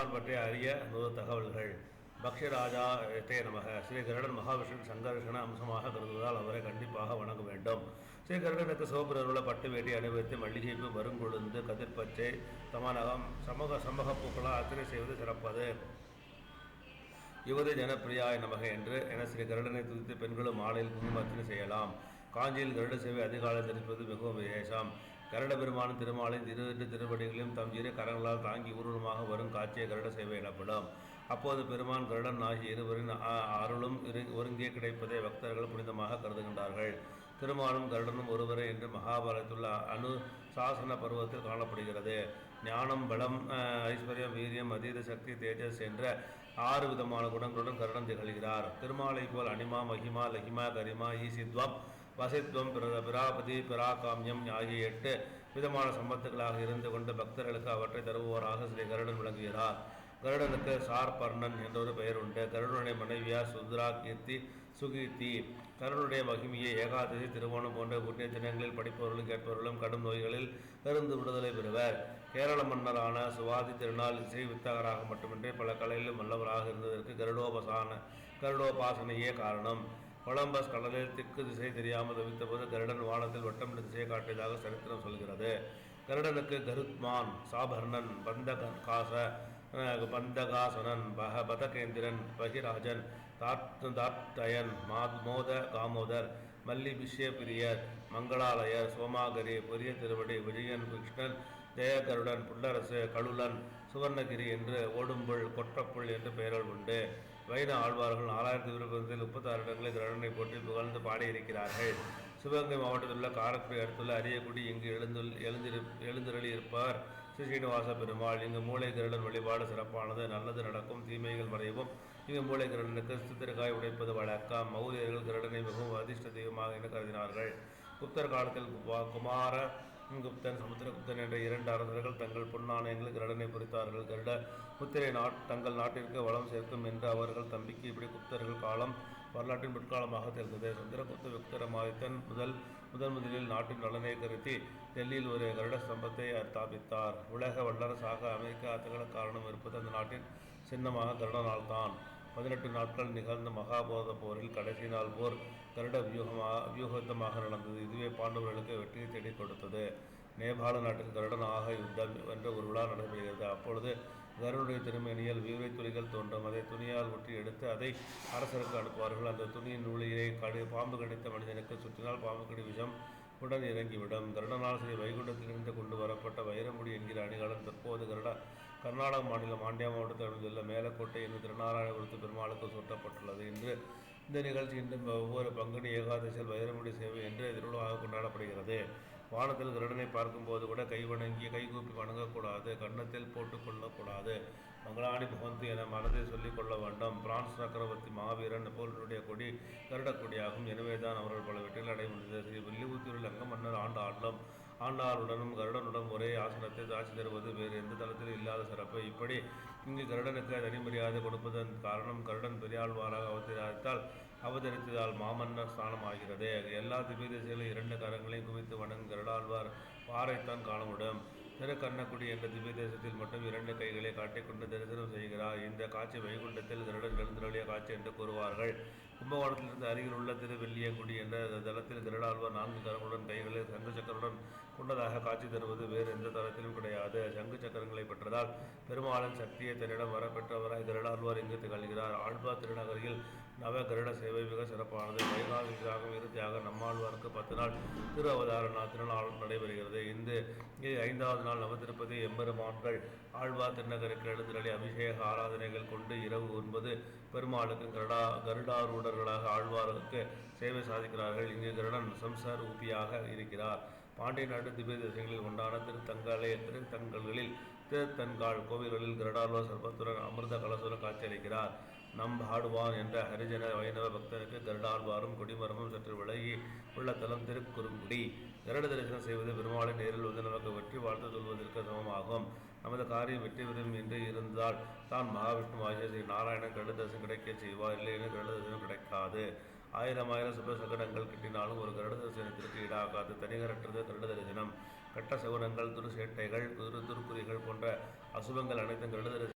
பகவான் பற்றிய அரிய நூறு தகவல்கள். பக்ஷராஜா தே நமக. ஸ்ரீ கருடன் மகாவிஷ்ணு சங்கர்ஷண அம்சமாக கருதுவதால் அவரை கண்டிப்பாக வணங்க வேண்டும். ஸ்ரீ கருடனுக்கு சிவபுரருள்ள பட்டு வேட்டி அணிவித்து மல்லிகைப்பு மருங்கொழுந்து கதிர்பச்சை தமனகம் சமூக சமூக பூக்களால் அர்ச்சனை செய்வது சிறப்பது. யுவதி ஜனப்பிரியாய் நமக என்று என ஸ்ரீ கருடனை துதித்து பெண்களும் மாலையில் குங்கும அர்ச்சனை செய்யலாம். காஞ்சியில் கருட சேவை அதிகாலை தரிப்பது மிகவும் விசேஷம். கருட பெருமானும் திருமாலின் திரு இரு திருவடிகளையும் தம் இரு கரங்களால் தாங்கி ஊர்வலமாக வரும் காட்சியை கருட சேவை எனப்படும். அப்போது பெருமான் கருடன் ஆகிய இருவரின் அருளும் ஒருங்கே கிடைப்பதை பக்தர்கள் புனிதமாக கருதுகின்றார்கள். திருமாலும் கருடனும் ஒருவரே என்று மகாபாரதத்துள்ள அனு சாசன பருவத்தில் காணப்படுகிறது. ஞானம் பலம் அஹ், ஐஸ்வர்யம் வீரியம் அதீத சக்தி தேஜஸ் என்ற ஆறு விதமான குணங்களுடன் கருடன் திகழ்கிறார். திருமாலை போல் அனிமா மகிமா லஹிமா கரிமா ஈசித்வம் வசித்துவம் பிர பிராபதி பிராகாமியம் ஆகிய எட்டு விதமான சம்பத்துகளாக இருந்து கொண்டு பக்தர்களுக்கு அவற்றை தருபவராக ஸ்ரீ கருடன் விளங்குகிறார். கருடனுக்கு சார்பர்ணன் பர்ணன் என்றொரு பெயர் உண்டு கருடனுடைய மனைவியார் சுத்ரா கீர்த்தி சுகீர்த்தி. கருடனுடைய மகிமையை ஏகாதசி திருவோணம் போன்ற புண்ணிய தினங்களில் படிப்பவர்களும் கேட்பவர்களும் கடும் நோய்களில் இருந்து விடுதலை பெறுவர். கேரள மன்னரான சுவாதி திருநாள் இசை வித்தகராக மட்டுமின்றி பல கலையிலும் வல்லவராக இருந்ததற்கு கருடோபசான கருடோபாசனையே காரணம். கொலம்பஸ் கடலில் திக்கு திசை தெரியாமல் தவித்தபோது கருடன் வானத்தில் வட்டமிட்டு திசையை காட்டியதாக சரித்திரம் சொல்கிறது. கருடனுக்கு கருத்மான் சாபர்ணன் பந்தகாச காச பந்தகாசனன் பக பதகேந்திரன் பகிராஜன் தாத் தாத்தயன் மாத் மோத காமோதர் மல்லி பிஷ்யபிரியர் மங்களாலயர் சோமாகரி பெரிய திருவடி விஜயன் கிருஷ்ணன் ஜெயகருடன் புல்லரசு கழுலன் சுவர்ணகிரி என்று ஓடும்புள் கொற்றப்புள் என்று பெயர்கள் உண்டு. வைண ஆழ்வார்கள் நாலாயிரத்தி விருப்பத்தில் முப்பத்தாறு இடங்களில் கருடனை போற்றி புகழ்ந்து பாடியிருக்கிறார்கள். சிவகங்கை மாவட்டத்தில் உள்ள காரக்குடி அடுத்துள்ள அரியக்குடி இங்கு எழுந்துள் எழுந்திரு எழுந்திரளி இருப்பார் ஸ்ரீ ஸ்ரீனிவாச பெருமாள். இங்கு மூளை கிரடன் வழிபாடு சிறப்பானது நல்லது நடக்கும் தீமைகள் மறைவும். இங்கு மூளை கருடனுக்கு சித்திரக்காய் உடைப்பது வழக்கம். மௌரியர்கள் கருடனை மிகவும் அதிர்ஷ்ட தெய்வமாக என கருதினார்கள். குப்தர் காலத்தில் குமார குப்தன் சமுத்திரகுப்தன் என்ற இரண்டு அரசர்கள் தங்கள் பொன்னாணயங்களுக்கு கருடனை பொறித்தார்கள். கருட முத்திரை நாட் தங்கள் நாட்டிற்கு வளம் சேர்க்கும் என்று அவர்கள் தம்பிக்கு இப்படி குப்தர்கள் காலம் வரலாற்றின் பிற்காலமாக தெரிந்தது. சந்திரகுப்த விக்ரமாதித்தன் முதல் முதன் முதலில் நாட்டின் நலனை கருதி டெல்லியில் ஒரு கருட ஸ்தம்பத்தை ஸ்தாபித்தார். உலக வல்லரசாக அமெரிக்கா திகழ காரணம் இருப்பது அந்த நாட்டின் சின்னமாக கருடனால் தான். பதினெட்டு நாட்கள் நிகழ்ந்த மகாபோத போரில் கடைசி நாள் போர் கருட வியூகமாக வியூகத்தமாக நடந்தது. இதுவே பாண்டவர்களுக்கு வெற்றியை தேடிக் கொடுத்தது. நேபாள நாட்டில் கருடனாக யுத்தம் என்ற ஒரு விழா நடைபெறுகிறது. அப்பொழுது கருடைய திருமணியில் வீரை துளிகள் தோன்றும். அதை துணியால் ஒட்டி எடுத்து அதை அரசருக்கு அனுப்புவார்கள். அந்த துணியின் நூலியை கடி பாம்பு கடித்த மனிதனுக்கு சுற்றினால் பாம்பு கடி விஷம் உடன் இறங்கிவிடும். கருடனால் ஸ்ரீ வைகுண்டத்திலிருந்து கொண்டு வரப்பட்ட வைரமுடி என்கிற அணிகளும் தற்போது கருட கர்நாடக மாநிலம் மாண்டியா மாவட்டத்தில் அமைந்துள்ள மேலக்கோட்டை என்று திருநாராயணபுரத்து பெருமாளுக்கு சூட்டப்பட்டுள்ளது. என்று இந்த நிகழ்ச்சி இன்று ஒவ்வொரு பங்குனி ஏகாதசியில் வைரமுடி சேவை என்று திருவிழாவாக கொண்டாடப்படுகிறது. வானத்தில் கருடனை பார்க்கும்போது கூட கை வணங்கி கைகூப்பி வணங்கக்கூடாது கன்னத்தில் போட்டுக்கொள்ளக்கூடாது மங்களாணி பகவந்தி என மனதை சொல்லிக் கொள்ள வேண்டும். பிரான்ஸ் சக்கரவர்த்தி மகாவீரன் நெப்போலியனுடைய கொடி கருடக்கொடியாகும். எனவே எனவேதான் அவர்கள் பல வெற்றிகள் அடைய முடிந்தது ஸ்ரீ வில்லிபுத்தூரில் அங்க மன்னர் ஆண்டு ஆடலும் ஆண்டாளுடனும் கருடனுடன் ஒரே காட்சி தருவது வேறு எந்த தளத்திலும் இல்லாத சிறப்பு. இப்படி இங்கு கருடனுக்கு தனிமரியாதை கொடுப்பதன் காரணம் கருடன் பெரியாழ்வாராக அவதரித்தால் அவதரித்ததால் மாமன்னர் ஸ்தானம் ஆகிறது எல்லா திவ்யதேசங்களும் இரண்டு கரங்களையும் குவித்து வணங்கும் கருடாழ்வார் பாறைத்தான் காண முடியும் திருக்கண்ணக்குடி என்ற திவ்ய தேசத்தில் மட்டும் இரண்டு கைகளை காட்டிக்கொண்டு தரிசனம் செய்கிறார். இந்த காட்சி வைகுண்டத்தில் கருடன் எழுந்தருளிய காட்சி என்று கூறுவார்கள். கும்பகோணத்திலிருந்து அருகில் உள்ள திருவெல்லியங்குடி என்ற தளத்தில் கருடாழ்வார் நான்கு கரங்களுடன் கைகளில் சங்கு சக்கரத்துடன் கொண்டதாக காட்சி தருவது வேறு எந்த தளத்திலும் கிடையாது. சங்கு சக்கரங்களை பெற்றதால் பெருமாளின் சக்தியை தன்னிடம் வரப்பெற்றவராய் கருடாழ்வார் இங்கு திகழ்கிறார். ஆழ்வார் திருநகரில் நவ கருட சேவை மிக சிறப்பானது. வைகாசியாக இறுதியாக நம்மாழ்வாருக்கு பத்து நாள் திரு அவதார நா- திருநாள் நடைபெறுகிறது. இந்த ஐந்தாவது நாள் நவதிருப்பதி எம்பெருமான்கள் ஆழ்வார் திருநகருக்கு எழுந்திரளி அபிஷேக ஆராதனைகள் கொண்டு இரவு ஒன்பது பெருமாளுக்கு கருடா கருடாரூடர்களாக ஆழ்வாருக்கு சேவை சாதிக்கிறார்கள். இங்கு கருடன் சம்சார உபியாக இருக்கிறார். பாண்டிய நாட்டு திவ்ய தேசங்களில் உண்டான திருத்தங்காலே திருத்தங்கல்களில் திருத்தன்கால் கோவில்களில் கருடாழ்வார் சர்பத்துடன் அமிர்த கலசுடன் காட்சியளிக்கிறார். நம் ஆடுவான் என்ற ஹரிஜன வைணவ பக்தருக்கு கருடாழ்வாரும் கொடிமரமும் சற்று விலகி உள்ள தலம் திருக்குறுங்குடி. கருட தரிசனம் செய்வது பெருமாளை நேரில் வந்து நமக்கு வெற்றி வாழ்த்து சொல்வதற்கு சமமாகும். நமது காரியம் வெற்றி பெறும் என்று இருந்தால் தான் மகாவிஷ்ணு ஆகிய ஸ்ரீ நாராயணன் கருட தரிசனம் கிடைக்க செய்வார். இல்லையெனில் கருட தரிசனம் கிடைக்காது. ஆயிரம் ஆயிரம் சுப சகடங்கள் கிட்டினாலும் ஒரு கருட தரிசனத்திற்கு ஈடாகாது. தனிகரற்றது கருட தரிசனம். கட்ட சகுனங்கள் துருசேட்டைகள் துரு துருக்குறிகள் போன்ற அசுபங்கள் அனைத்தும் கருட தரிசனம்